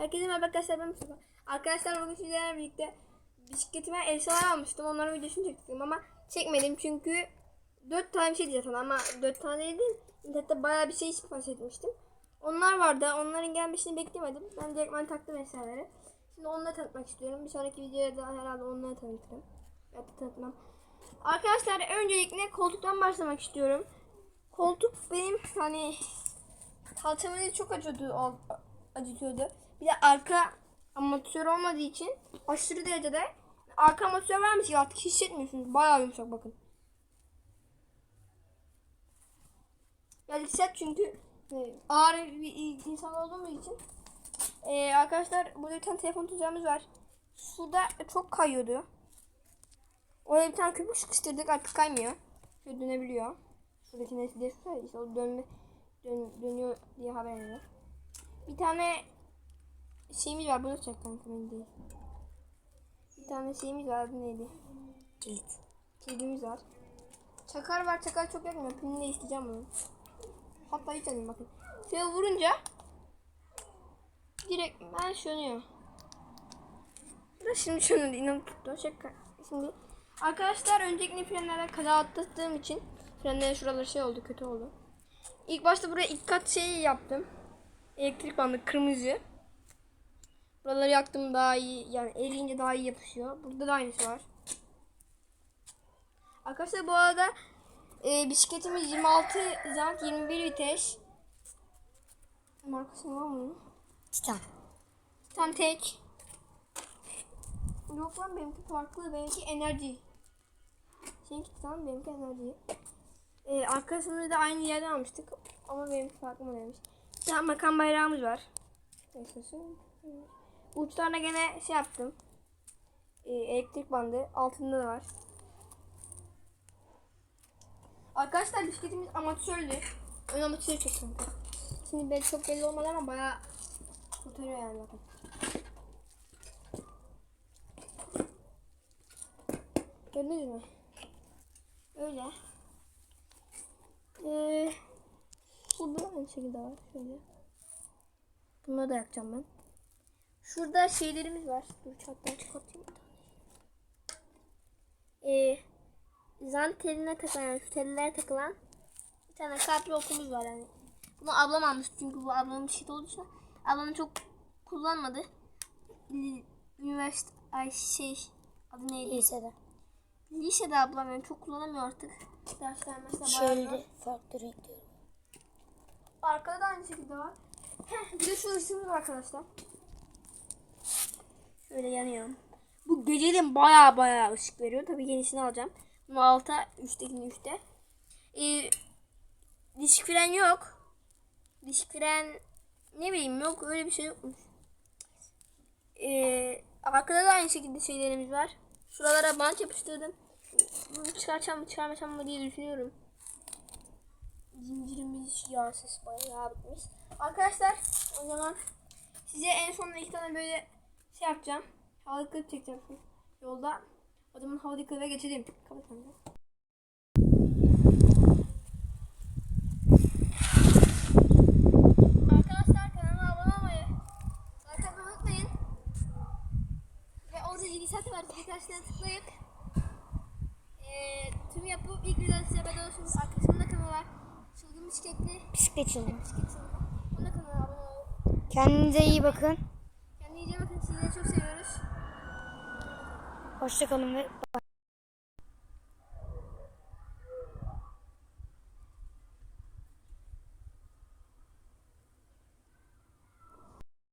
Herkese merhaba arkadaşlar ben Mustafa. Arkadaşlar bugün sizlerle birlikte bisikletime elsalar almıştım. Onların videosunu çektim ama çekmedim çünkü 4 tane bir şey zaten ama 4 tane değil. İnternette bayağı bir şey sipariş etmiştim. Onlar vardı. Onların gelmesini beklemedim. Ben direkt ben taktım eserleri. Şimdi onları tanıtmak istiyorum. Bir sonraki videoda da herhalde onları tanıtırım. Ya da tanıtmam. Arkadaşlar öncelikle koltuktan başlamak istiyorum. Koltuk benim hani kalçamı çok acıtıyordu, acıtıyordu. Bir de arka amatör olmadığı için aşırı derecede arka amatör varmış ya artık hissetmiyorsunuz. Bayağı yumuşak bakın. Yani sert çünkü e, ağır bir insan olduğumuz için. E, arkadaşlar burada bir tane telefon tuzağımız var. Suda çok kayıyordu. Oraya bir tane köpük sıkıştırdık artık kaymıyor. Şöyle dönebiliyor. Şuradaki nesli işte o dönme dön, dönüyor diye haber veriyor. Bir tane şeyimiz var bunu çek kanka değil. Bir tane şeyimiz var adı neydi? Kilit. Kilidimiz var. Çakar var çakar çok yakmıyor. Pilini de isteyeceğim bunu. Hatta hiç alayım bakın. Şöyle vurunca direkt ben sönüyor. Da şimdi şunu inan tuttu. Şaka. Şimdi arkadaşlar öncelikle frenlerden kaza atlattığım için frenlerin şuraları şey oldu kötü oldu. İlk başta buraya ilk kat şeyi yaptım. Elektrik bandı kırmızı. Buraları yaktım daha iyi yani eriyince daha iyi yapışıyor. Burada da aynısı var. Arkadaşlar bu arada e, bisikletimiz 26 jant 21 vites. Markası var mı? Titan. Titan tek. Yok lan benimki farklı. Benimki enerji. Seninki Titan benimki enerji. E, arkasını da aynı yerden almıştık. Ama benimki farklı modelmiş. Bir tane makam bayrağımız var. Neyse, Uçlarına gene şey yaptım. E, elektrik bandı. Altında da var. Arkadaşlar bisikletimiz amatörlü. Ön amatörü çok kanka. Şimdi belki çok belli olmadı ama bayağı kurtarıyor yani bakın. Gördünüz mü? Öyle. Ee, burada aynı şekilde var. Şöyle. Bunları da yakacağım ben. Şurada şeylerimiz var. Dur çattan çıkartayım. bir tane. Ee, zan teline takılan yani şu tellere takılan bir tane kalpli okumuz var yani. Bunu ablam almış çünkü bu ablamın bir şey olduğu için ablamın çok kullanmadı. Üniversite ay şey adı neydi? Lisede. Lisede ablam yani çok kullanamıyor artık. Dersler mesela Şöyle farklı renkler. var. Arkada da aynı şekilde var. Heh, bir de şu ışığımız arkadaşlar. Şöyle yanıyor. Bu geceleyin baya baya ışık veriyor. Tabii yenisini alacağım. Bunu alta, üsttekini üstte. Ee, disk fren yok. Disk fren ne bileyim yok. Öyle bir şey yokmuş. Ee, arkada da aynı şekilde şeylerimiz var. Şuralara bant yapıştırdım. Bunu çıkaracağım mı çıkarmayacağım mı diye düşünüyorum. Zincirimiz yağsız bayağı bitmiş. Arkadaşlar o zaman size en sonunda iki tane böyle şey yapacağım. Havalı klip çekeceğim yolda. O zaman havalı klibe geçelim. Kapat sen de. Arkadaşlar kanalıma abone olmayı, like atmayı unutmayın. Ve orada işareti var. İşaretine tıklayıp eee tüm yapıp ilk videoda size bedava olsun. Arkadaşımın da kanalı var. Çılgın bisikletli. Bisiklet çılgın. Bisiklet çılgın. Abone olun. Kendinize iyi bakın. Kendinize iyi bakın. Sizleri çok seviyoruz. Hoşçakalın ve